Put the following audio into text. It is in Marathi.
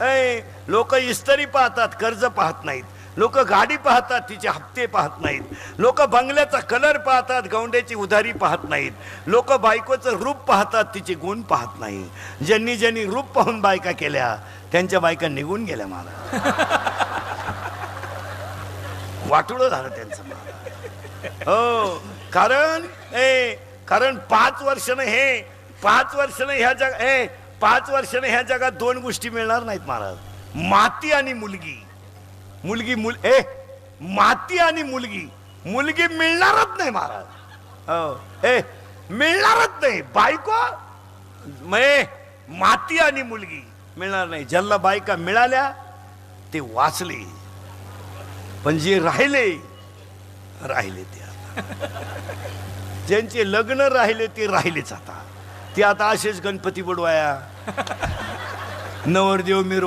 ऐ लोक इस्तरी पाहतात कर्ज पाहत नाहीत. लोक गाडी पाहतात तिचे हप्ते पाहत नाहीत. लोक बंगल्याचा कलर पाहतात गवंड्याची उधारी पाहत नाहीत. लोक बायकोचं रूप पाहतात तिचे गुण पाहत नाही. ज्यांनी ज्यांनी रूप पाहून बायका केल्या त्यांच्या बायका निघून गेल्या मला वाटुळं झालं त्यांचं मला हो कारण ए कारण पाच वर्षानं हे पाच वर्षानं ह्या जग ए पाच वर्षाने ह्या जगात दोन गोष्टी मिळणार नाहीत महाराज. माती आणि मुलगी. मुलगी मुल ए माती आणि मुलगी. मुलगी मिळणारच नाही महाराज. हो. ए मिळणारच नाही. बायको? मे माती आणि मुलगी मिळणार नाही. ज्यांना बायका मिळाल्या ते वाचले. पण जे राहिले राहिले ते ज्यांचे लग्न राहिले ते राहिलेच आता. ते आता असेच गणपती बुडवाया. नवरदेव मिरवा